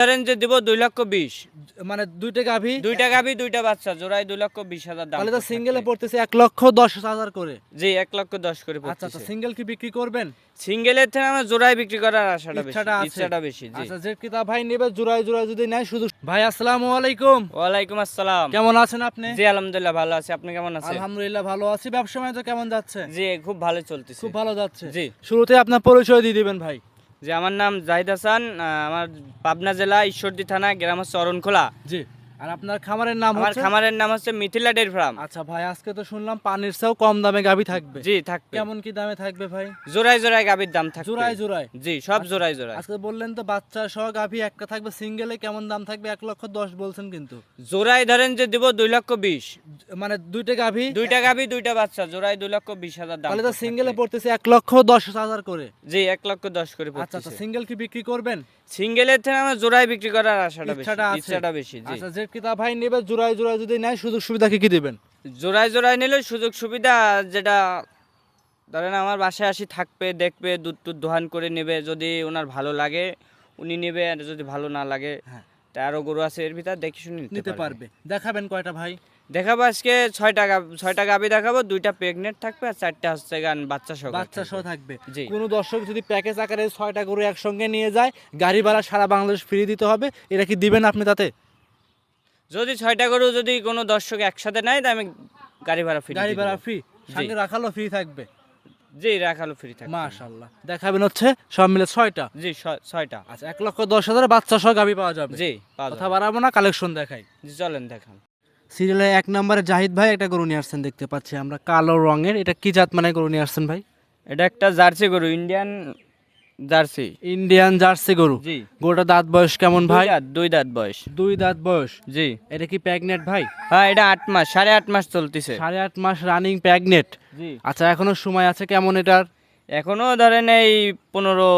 ধরেন যে দিব দুই লক্ষ বিশ। মানে দুইটা গাভী? দুইটা গাভি দুইটা বাচ্চা জোড়ায় দুই লক্ষ বিশ হাজার দাম তাহলে তো সিঙ্গেলে পড়তেছে এক লক্ষ দশ হাজার করে। জি এক লক্ষ দশ করে আচ্ছা আচ্ছা সিঙ্গেল কি বিক্রি করবেন? সিঙ্গেলের থেকে আমার জোড়ায় বিক্রি করার আশাটা বেশি ইচ্ছাটা বেশি জি। আচ্ছা যে ভাই নেবে জোড়ায় জোড়ায় যদি নেয় শুধু ভাই আসসালামু আলাইকুম। ওয়ালাইকুম আসসালাম। কেমন আছেন আপনি? জি আলহামদুলিল্লাহ ভালো আছি। আপনি কেমন আছেন? আলহামদুলিল্লাহ ভালো আছি। ব্যবসা বাণিজ্য কেমন যাচ্ছে? জি খুব ভালো চলতেছে। খুব ভালো যাচ্ছে। জি। শুরুতে আপনার পরিচয় দিয়ে দিবেন ভাই। যে আমার নাম জাহিদ হাসান আমার পাবনা জেলা ঈশ্বরদী থানা গ্রাম হচ্ছে অরণখোলা। জি। আর আপনার খামারের নাম আমার খামারের নাম হচ্ছে মিথিলা ডেয়ারি ফার্ম। আচ্ছা ভাই আজকে তো শুনলাম পানির চেয়েও কম দামে থাকবে। জি থাকবে। কেমন কি দামে থাকবে ভাই? জোড়ায় জোড়ায় গাবির দাম থাকবে। জোড়ায় জোড়ায়? জি সব জোড়ায় জোড়ায়। আজকে বললেন তো বাচ্চা সহ একটা থাকবে সিঙ্গেলে কেমন দাম থাকবে? এক লক্ষ দশ বলছেন কিন্তু। জোড়ায় ধরেন যে দিব দুই লক্ষ বিশ। মানে দুইটা গাভী? দুইটা গাভি দুইটা বাচ্চা জোড়ায় দুই লক্ষ বিশ হাজার দাম তাহলে তো সিঙ্গেলে পড়তেছে এক লক্ষ দশ হাজার করে। জি এক লক্ষ দশ করে আচ্ছা আচ্ছা সিঙ্গেল কি বিক্রি করবেন? সিঙ্গেলের থেকে আমার জোড়ায় বিক্রি করার আশাটা বেশি ইচ্ছাটা বেশি জি। আচ্ছা কিতাব ভাই নেবে জোড়ায় জোড়ায় যদি নেয় সুযোগ সুবিধা কি কি দিবেন? জোড়ায় জোড়ায় নিলে সুযোগ সুবিধা যেটা ধরেন আমার বাসায় আসি থাকবে দেখবে দুধ টুধ দোহান করে নেবে যদি ওনার ভালো লাগে উনি নেবে আর যদি ভালো না লাগে হ্যাঁ। তা আরও গরু আছে এর ভিতর দেখে শুনে নিতে পারবে। দেখাবেন কয়টা ভাই? দেখাবো আজকে ছয়টা গাব- ছয়টা গাবি দেখাবো দুইটা প্রেগনেন্ট থাকবে আর চারটা হচ্ছে গান বাচ্চা সহ বাচ্চা সহ থাকবে। কোনো দর্শক যদি প্যাকেজ আকারে ছয়টা গরু একসঙ্গে নিয়ে যায় গাড়ি ভাড়া সারা বাংলাদেশ ফ্রি দিতে হবে এটা কি দিবেন আপনি তাতে? যদি ছয়টা গরু যদি কোনো দর্শক একসাথে নেয় তা আমি গাড়ি ভাড়া ফ্রি গাড়ি ভাড়া ফ্রি সঙ্গে রাখালো ফ্রি থাকবে? জি রাখালো ফ্রি থাকবে। মাশাল্লাহ দেখাবেন হচ্ছে সব মিলে ছয়টা? জি ছয়টা। আচ্ছা এক লক্ষ দশ হাজার বাচ্চা সহ গাভি পাওয়া যাবে। জি পাওয়া কথা বাড়াবো না কালেকশন দেখাই। জি চলেন দেখান। সিরিয়ালে এক নম্বরে জাহিদ ভাই একটা গরু নিয়ে আসছেন দেখতে পাচ্ছি আমরা। কালো রঙের এটা কি জাত মানে গরু নিয়ে আসছেন ভাই? এটা একটা জার্সি গরু ইন্ডিয়ান জার্সি? ইন্ডিয়ান জার্সি গরু। জি। গরুটা দাঁত বয়স কেমন ভাই? দুই দাঁত বয়স। দুই দাঁত বয়স। জি। এটা কি প্যাগনেট ভাই? হ্যাঁ এটা আট মাস সাড়ে আট মাস চলতেছে। সাড়ে আট মাস রানিং প্যাগনেট জি। আচ্ছা এখনও সময় আছে কেমন এটার? এখনও ধরেন এই পনেরো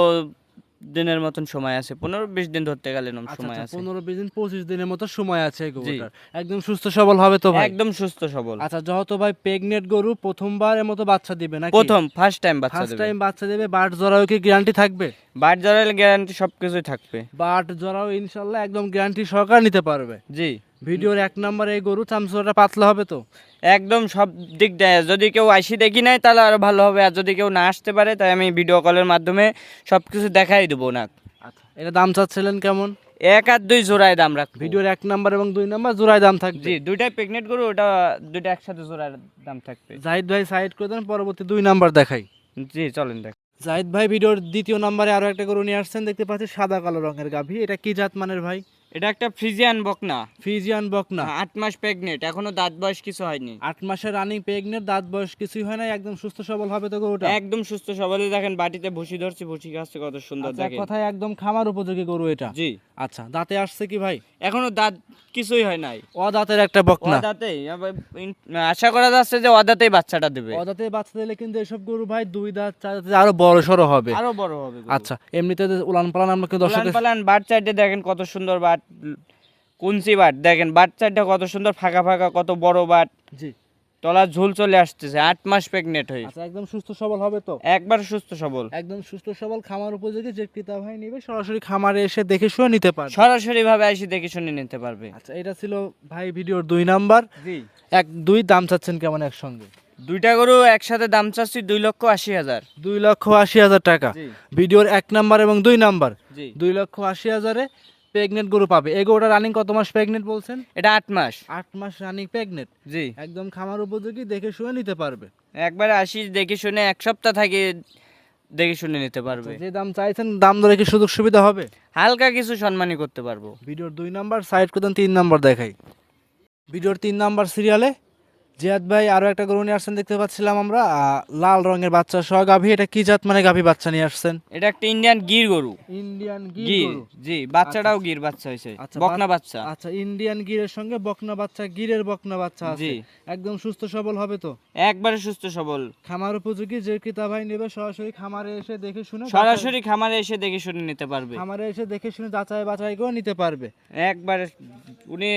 দিনের মতন সময় আছে পনেরো বিশ দিন ধরতে গেলে এরম আচ্ছা সময় আচ্ছা আছে। পনেরো বিশ দিন পঁচিশ দিনের মতো সময় আছে গরুটার। একদম সুস্থ সবল হবে তো ভাই? একদম সুস্থ সবল। আচ্ছা যেহেতু ভাই প্রেগনেন্ট গরু প্রথমবার এর মতো বাচ্চা দিবে না প্রথম ফার্স্ট টাইম বাচ্চা ফার্স্ট দেবে। টাইম বাচ্চা দেবে বাট জরাও কি গ্যারান্টি থাকবে? বাট জরাইল গ্যারান্টি সবকিছুই থাকবে। বাট জরাও ইনশাল্লাহ একদম গ্যারান্টি সহকারে নিতে পারবে। জি। ভিডিওর এক নম্বরে এই গরু চামচুটা পাতলা হবে তো? একদম সব দিক দেয়। যদি কেউ আসি দেখি নাই তাহলে আরও ভালো হবে। আর যদি কেউ না আসতে পারে তাই আমি ভিডিও কলের মাধ্যমে সব কিছু দেখাই দেবো না আচ্ছা এটা দাম চাচ্ছিলেন কেমন? এক আর দুই জোড়ায় দাম রাখ ভিডিওর এক নাম্বার এবং দুই নাম্বার জোড়ায় দাম থাকবে? জি দুইটাই প্রেগনেন্ট গরু ওটা দুইটা একসাথে জোড়ায় দাম থাকবে। জাহিদ ভাই সাইড করে দেন পরবর্তী দুই নাম্বার দেখাই। জি চলেন দেখ। জাহিদ ভাই ভিডিওর দ্বিতীয় নাম্বারে আরও একটা গরু নিয়ে আসছেন দেখতে পাচ্ছি সাদা কালো রঙের গাভী। এটা কি জাত মানের ভাই? এটা একটা ফ্রিজিয়ান বকনা। ফিজিয়ান বকনা। আট মাস প্রেগনেন্ট এখনও দাঁত বয়স কিছু হয়নি। আট মাসের রানিং প্রেগনেন্ট দাঁত বয়স কিছুই হয় না একদম সুস্থ সবল হবে তো গরুটা একদম সুস্থ সবাই দেখেন বাটিতে ভুসি ধরছে ভুসি খাচ্ছে কত সুন্দর আচ্ছা, দেখেন। কথায় একদম খামার উপযোগী গরু এটা? জি। আচ্ছা দাঁতে আসছে কি ভাই? এখনও দাঁত কিছুই হয় নাই। অদাঁতের একটা বকনা। অদাতেই আশা করা যাচ্ছে যে অদাতেই বাচ্চাটা দেবে। অদাঁতে বাচ্চা দিলে কিন্তু এসব গরু ভাই দুই দাঁত চার দাঁতে আরও বড় সড়ো হবে। আরও বড় হবে আচ্ছা এমনিতে উলান পালান আমরা কিন্তু উলান দর্শকের পালান বাট সাইডে দেখেন কত সুন্দর বাট। কুঞ্চি বাট দেখেন বাট সাইডটা কত সুন্দর ফাঁকা ফাঁকা কত বড় বাট। জি। তলা ঝুল চলে আসতেছে আট মাস প্রেগনেন্ট হয়ে আচ্ছা একদম সুস্থ সবল হবে তো? একবার সুস্থ সবল। একদম সুস্থ সবল খামার উপযোগী যে ক্রেতা ভাই নিবে সরাসরি খামারে এসে দেখে শুনে নিতে পারবে। সরাসরি ভাবে এসে দেখে শুনে নিতে পারবে। আচ্ছা এটা ছিল ভাই ভিডিওর দুই নাম্বার। জি। এক দুই দাম চাচ্ছেন কেমন একসঙ্গে? দুইটা গরু একসাথে দাম চাচ্ছি দুই লক্ষ আশি হাজার। দুই লক্ষ আশি হাজার টাকা। ভিডিওর এক নাম্বার এবং দুই নাম্বার। জি। দুই লক্ষ আশি হাজারে প্রেগনেন্ট গরু পাবে। এই গরুটা রানিং কত মাস প্রেগনেন্ট বলছেন? এটা আট মাস। আট মাস রানিং প্রেগনেন্ট জি। একদম খামার উপযোগী দেখে শুনে নিতে পারবে। একবার আসি দেখে শুনে এক সপ্তাহ থাকে দেখে শুনে নিতে পারবে। যে দাম চাইছেন দাম ধরে কি সুযোগ সুবিধা হবে? হালকা কিছু সম্মানই করতে পারব। ভিডিওর দুই নাম্বার সাইড করতেন তিন নাম্বার দেখাই। ভিডিওর তিন নাম্বার সিরিয়ালে জিয়াদ ভাই আরও একটা গরু নিয়ে আসছেন দেখতে পাচ্ছিলাম আমরা। লাল রঙের বাচ্চা সহ গাভী। এটা কি জাত মানে গাভী বাচ্চা নিয়ে আসছেন? এটা একটা ইন্ডিয়ান গির গরু। ইন্ডিয়ান গির জি বাচ্চাটাও গির বাচ্চা হয়েছে আচ্ছা, বকনা বাচ্চা। আচ্ছা ইন্ডিয়ান গিরের সঙ্গে বকনা বাচ্চা গিরের বকনা বাচ্চা আছে। একদম সুস্থ সবল হবে তো? একবারে সুস্থ সবল। খামার উপযোগী যে ক্রেতা ভাই নেবে সরাসরি খামারে এসে দেখে শুনে সরাসরি খামারে এসে দেখে শুনে নিতে পারবে। খামারে এসে দেখে শুনে যাচাই বাছাই করে নিতে পারবে। একবারে উনি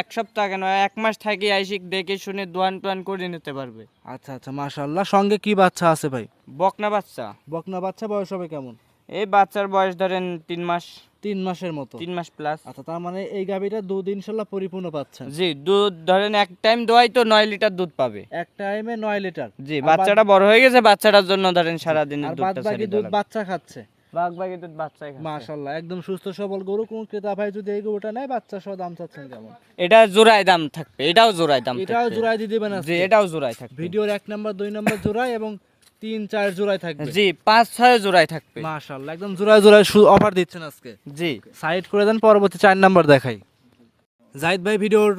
এক সপ্তাহ কেন এক মাস থাকি আইসি দেখে শুনে দোয়ান টোয়ান করে নিতে পারবে। আচ্ছা আচ্ছা মাশাআল্লাহ। সঙ্গে কি বাচ্চা আছে ভাই? বকনা বাচ্চা। বকনা বাচ্চা বয়স হবে কেমন? এই বাচ্চার বয়স ধরেন তিন মাস। তিন মাসের মতো? তিন মাস প্লাস আচ্ছা তার মানে এই গাভিটা দুধ ইনশাল্লাহ পরিপূর্ণ পাচ্ছেন। জি দুধ ধরেন এক টাইম দোয়াই তো নয় লিটার দুধ পাবে। এক টাইমে নয় লিটার। জি বাচ্চাটা বড় হয়ে গেছে বাচ্চাটার জন্য ধরেন সারাদিন দুধ বাচ্চা খাচ্ছে। বাঘ বাকি দুধ বাচ্চাই খাচ্ছে। একদম সুস্থ সবল গরু। কোন ক্রেতা ভাই যদি এই গরুটা নেয় বাচ্চা সহ দাম চাচ্ছেন কেমন? এটা জোড়ায় দাম থাকবে এটাও জোড়ায় দাম এটাও থাকবে। জোড়ায় দিয়ে দিবেন জি এটাও জোড়ায় থাকবে। ভিডিওর এক নাম্বার দুই নাম্বার জোড়ায় এবং তিন চার জোড়ায় থাকবে। জি পাঁচ ছয় জোড়ায় থাকবে। একদম জোড়ায় জোড়ায় অফার দিচ্ছেন আজকে। জি। সাইড করে দেন পরবর্তী চার নাম্বার দেখাই। জাহিদ ভাই ভিডিওর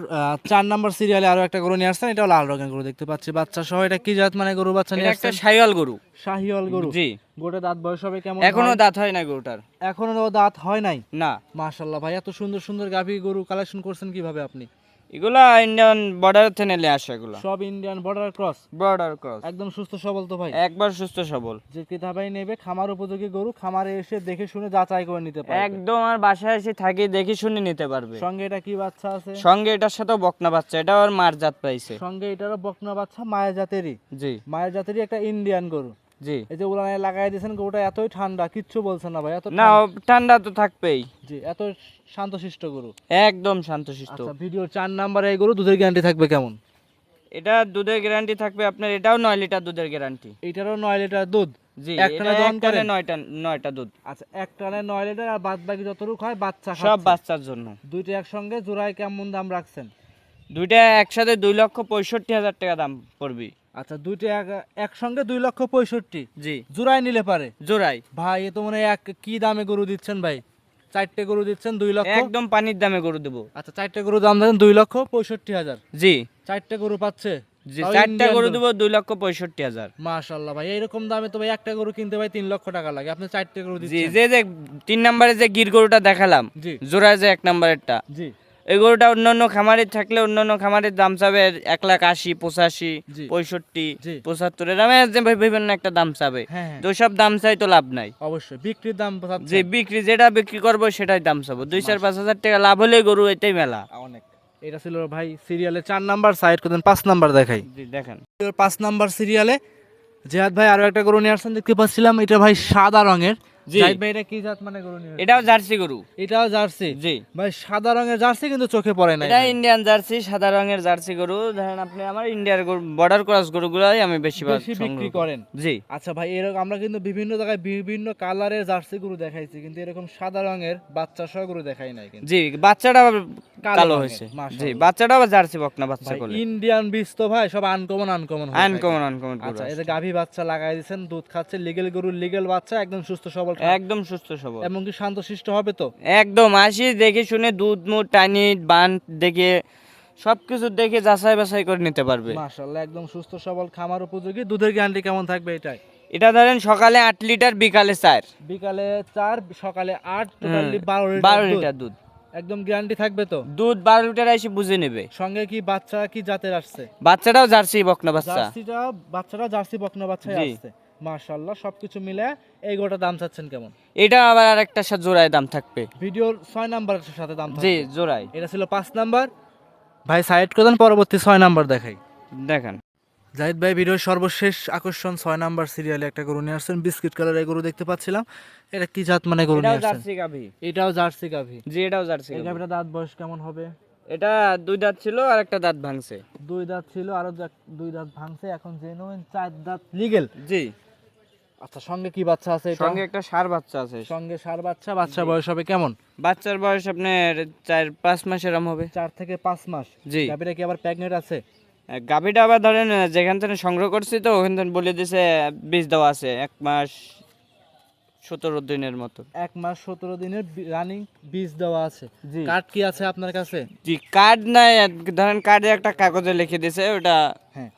চার নাম্বার সিরিয়ালে আরও একটা গরু নিয়ে আসছেন এটাও লাল রঙের গরু দেখতে পাচ্ছি। বাচ্চা সহ এটা কি জাত মানে গরু বাচ্চা নিয়ে একটা শাহিওয়াল গরু। শাহিওয়াল গরু। জি। গোটা দাঁত বয়স হবে কেমন? এখনও দাঁত হয় না গরুটার। এখনও দাঁত হয় নাই? না। মাশাল্লাহ ভাই এত সুন্দর সুন্দর গাভী গরু কালেকশন করছেন কীভাবে আপনি? এগুলা ইন্ডিয়ান বর্ডার থেকে নিলে আসে এগুলা। সব Indian border cross border cross একদম সুস্থ সবল তো ভাই? একবার সুস্থ সবল। যে ক্রেতা ভাই নেবে খামার উপযোগী গরু খামারে এসে দেখে শুনে যাচাই করে নিতে পারবে। একদম আর বাসায় এসে থাকি দেখে শুনে নিতে পারবে। সঙ্গে এটা কি বাচ্চা আছে? সঙ্গে এটার সাথেও বকনা বাচ্চা এটাও আর মার জাত পাইছে। সঙ্গে এটারও বকনা বাচ্চা মায়ের জাতেরই। জি। মায়ের জাতেরই একটা ইন্ডিয়ান গরু। জি। এই যে উলানে লাগাই দিয়েছেন গরুটা এতই ঠান্ডা কিচ্ছু বলছে না ভাই এত না ঠান্ডা- তো থাকবেই। জি এত শান্তশিষ্ট গরু। একদম শান্তশিষ্ট। আচ্ছা ভিডিও চার নাম্বারে এই গরু দুধের গ্যারান্টি থাকবে কেমন? এটা দুধের গ্যারান্টি থাকবে আপনার এটাও নয় লিটার দুধের গ্যারান্টি এটারও নয় লিটার দুধ? জি এক টানে এটা দহন এক নয়টা নয়টা দুধ। আচ্ছা এক টানে নয় লিটার আর বাদ বাকি যতটুকু হয় বাচ্চা সব বাচ্চার জন্য। দুইটা একসঙ্গে জোড়ায় কেমন দাম রাখছেন? দুইটা একসাথে দুই লক্ষ পঁয়ষট্টি হাজার টাকা দাম পড়বি। আচ্ছা দুইটা একসঙ্গে দুই লক্ষ পঁয়ষট্টি। জি। জোড়ায় নিলে পারে? ভাই এ তো মনে এক কি দামে গরু দিচ্ছেন ভাই? চারটে গরু দিচ্ছেন দুই লক্ষ। একদম পানির দামে গরু দেবো। আচ্ছা চারটে গরু দাম দেন দুই লক্ষ পঁয়ষট্টি হাজার। জি। চারটে গরু পাচ্ছে? জি চারটা গরু দেবো দুই লক্ষ পঁয়ষট্টি হাজার। মাশাল্লাহ ভাই এইরকম দামে তো ভাই একটা গরু কিনতে ভাই তিন লক্ষ টাকা লাগে। আপনি চারটে গরু জি যে যে তিন নম্বরে যে গির গরুটা দেখালাম জি। জোড়া যে এক নম্বরেরটা জি। এই গরুটা অন্য অন্য খামারে থাকলে অন্য অন্য খামারের দাম চাবে এক লাখ আশি পঁচাশি পঁয়ষট্টি। পঁচাত্তর এরকম বিভিন্ন একটা দাম চাবে। হ্যাঁ হ্যাঁ। তো সব দাম চাই তো লাভ নাই। অবশ্যই বিক্রির দাম যে বিক্রি যেটা বিক্রি করব সেটাই দাম চাবো। দুই চার পাঁচ হাজার টাকা লাভ হলে গরু এটাই মেলা। অনেক। এটা ছিল ভাই সিরিয়ালে চার নাম্বার সাইড করতেন পাঁচ নাম্বার দেখাই। দেখেন। পাঁচ নাম্বার সিরিয়ালে জেহাদ ভাই আরও একটা গরু নিয়ে আসছেন দেখতে পাচ্ছিলাম এটা ভাই সাদা রঙের। জাহিদ ভাই এটা কি জাত মানে গরু নিয়ে এটাও জার্সি গরু। এটাও জার্সি? জি। ভাই সাদা রঙের জার্সি কিন্তু চোখে পড়ে না এটা ইন্ডিয়ান জার্সি সাদা রঙের জার্সি গরু। ধরেন আপনি আমার ইন্ডিয়ার বর্ডার ক্রস গরুগুলাই আমি বেশি বেশি বিক্রি করেন? জি। আচ্ছা ভাই এরকম আমরা কিন্তু বিভিন্ন জায়গায় বিভিন্ন কালারের জার্সি গরু দেখাইছি কিন্তু এরকম সাদা রঙের বাচ্চা সহ গরু দেখাই নাই কিন্তু। জি বাচ্চাটা কালো হয়েছে। জি বাচ্চাটা আবার জার্সি বকনা বাচ্চা করলে ইন্ডিয়ান বীজ তো ভাই সব আনকমন আনকমন আনকমন আনকমন গরু আচ্ছা এই যে গাভী বাচ্চা লাগাই দিয়েছেন দুধ খাচ্ছে লিগেল গরুর লিগেল বাচ্চা একদম সুস্থ সবল একদম সুস্থ সবল। এমনকি শান্তশিষ্ট হবে তো? একদম আসি দেখে শুনে দুধ মুধ টানি বান দেখে সবকিছু দেখে যাচাই বাছাই করে নিতে পারবে। মাশাআল্লাহ একদম সুস্থ সবল খামার উপযোগী। দুধের গ্যারান্টি কেমন থাকবে এটাই? এটা ধরেন সকালে আট লিটার বিকালে চার। বিকালে চার সকালে আট টোটালি বারো লিটার দুধ। একদম গ্যারান্টি থাকবে তো? দুধ বারো লিটার এসে বুঝে নেবে। সঙ্গে কি বাচ্চা কি জাতের আসছে? বাচ্চাটাও জার্সি বকনা বাচ্চা। জার্সিটা বাচ্চাটা জার্সি বকনা বাচ্চাই আসছে। মাশাআল্লাহ সবকিছু মিলে এই গোটা দাম চাচ্ছেন কেমন? এটা আবার আর একটা জোড়ায় দাম থাকবে। ভিডিওর ছয় নাম্বারের সাথে দাম জি জোড়ায়। এটা ছিল পাঁচ নাম্বার। ভাই সাইড করে পরবর্তী ছয় নাম্বার দেখাই। দেখেন। জাহিদ ভাই ভিডিওর সর্বশেষ আকর্ষণ ছয় নাম্বার সিরিয়ালে একটা গরু নিয়ে আসছেন। বিস্কিট কালারের গরু দেখতে পাচ্ছিলাম। এটা কি জাত মানে গরু নিয়ে আসছেন? জার্সি গাভি। এটাও জার্সি গাভী। জি এটাও জার্সি এই গাভী। গাভীটা দাঁত বয়স কেমন হবে? এটা দুই দাঁত ছিল আর একটা দাঁত ভাঙছে। দুই দাঁত ছিল আরও দুই দাঁত ভাঙছে। এখন জেনুইন চার দাঁত লিগেল জি। আচ্ছা সঙ্গে কি বাচ্চা আছে সঙ্গে একটা সার বাচ্চা আছে। সঙ্গে সার বাচ্চা বাচ্চা বয়স হবে কেমন? বাচ্চার বয়স আপনার চার পাঁচ মাস এরম হবে। চার থেকে পাঁচ মাস। জি। গাভীটা কি আবার প্রেগনেন্ট আছে? গাভিটা আবার ধরেন যেখান থেকে সংগ্রহ করছি তো ওখান থেকে বলে দিছে বীজ দেওয়া আছে এক মাস সতেরো দিনের মতো। এক মাস সতেরো দিনের রানিং বীজ দেওয়া আছে। কার্ড কি আছে আপনার কাছে? জি কার্ড নাই ধরেন কার্ডে একটা কাগজে লিখে দিছে ওটা।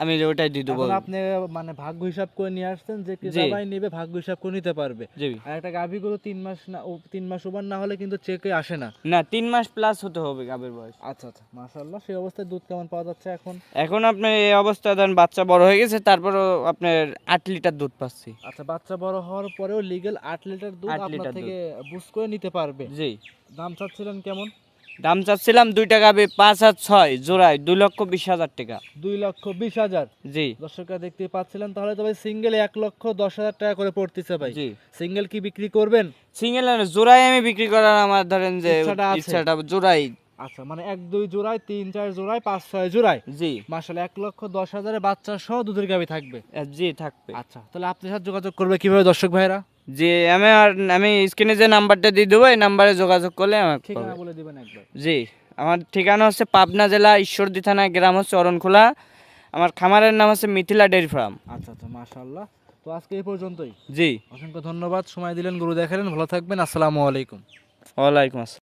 আমি ওটাই দিয়ে দেবো। আপনি মানে ভাগ্য হিসাব করে নিয়ে আসছেন যে। সবাই নেবে ভাগ্য হিসাব করে নিতে পারবে। আর একটা গাভী গুলো তিন মাস না তিন মাস ওভার না হলে কিন্তু চেকে আসে না। না তিন মাস প্লাস হতে হবে গাভীর বয়স। আচ্ছা আচ্ছা মাশাআল্লাহ সেই অবস্থায় দুধ কেমন পাওয়া যাচ্ছে এখন? এখন আপনি এই অবস্থায় ধরেন বাচ্চা বড় হয়ে গেছে তারপরও আপনার আট লিটার দুধ পাচ্ছি। আচ্ছা বাচ্চা বড় হওয়ার পরেও লিগেল আট লিটার দুধ আপনার থেকে বুঝ করে নিতে পারবে। জি। দাম চাচ্ছিলেন কেমন? দাম চাচ্ছিলাম দুইটা গাবি পাঁচ আর ছয় জোড়ায় দুই লক্ষ বিশ হাজার টাকা। দুই লক্ষ বিশ হাজার? জি। দর্শকরা দেখতে পাচ্ছিলেন তাহলে তো ভাই সিঙ্গেল এক লক্ষ দশ হাজার টাকা করে পড়তেছে ভাই। জি। সিঙ্গেল কি বিক্রি করবেন? সিঙ্গেল জোড়ায় আমি বিক্রি করার আমার ধরেন যে ইচ্ছাটা। জোড়াই। আচ্ছা মানে এক দুই জোড়ায় তিন চার জোড়ায় পাঁচ ছয় জোড়ায়? জি। মাসাল এক লক্ষ দশ হাজারে বাচ্চা সহ দুধের গাবি থাকবে। জি থাকবে। আচ্ছা তাহলে আপনার সাথে যোগাযোগ করবে কীভাবে দর্শক ভাইরা জি আমি আর আমি স্ক্রিনে যে নাম্বারটা দিয়ে দেবো এই নাম্বারে যোগাযোগ করলে আমাকে ঠিকানা বলে দিবেন একবার। জি আমার ঠিকানা হচ্ছে পাবনা জেলা ঈশ্বরদী থানা গ্রাম হচ্ছে অরণখোলা। আমার খামারের নাম হচ্ছে মিথিলা ডেয়ারি ফার্ম। আচ্ছা আচ্ছা মাশাআল্লাহ। তো আজকে এই পর্যন্তই। জি। অসংখ্য ধন্যবাদ সময় দিলেন গুরু দেখালেন ভালো থাকবেন আসসালামু আলাইকুম। ওয়ালাইকুম আসসালাম।